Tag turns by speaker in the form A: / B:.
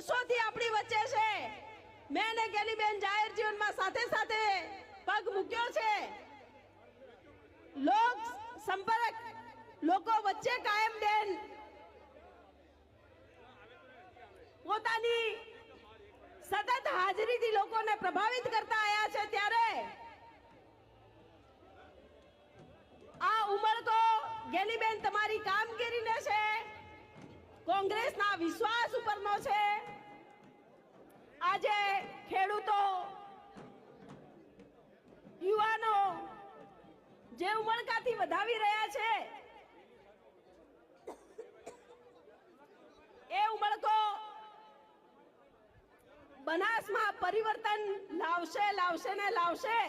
A: વર્ષોથી આપણી વચ્ચે છે. મેં ને ગેલીબેન જાહેર જીવનમાં સાથે સાથે પગ મૂક્યો છે. લોક સંપર્ક લોકો વચ્ચે કાયમ બેન પોતાની સતત હાજરીથી લોકોને પ્રભાવિત કરતા આવ્યા છે ત્યારે આ ઉમળકો ગેલીબેન તમારી કામગીરીને છે. વિશ્વાસ ઉપરનો છે. આજે ખેડૂતો, યુવાનો જે ઉમળકાથી વધાવી રહ્યા છે, એ ઉમળકો બનાસમાં પરિવર્તન લાવશે લાવશે ને લાવશે.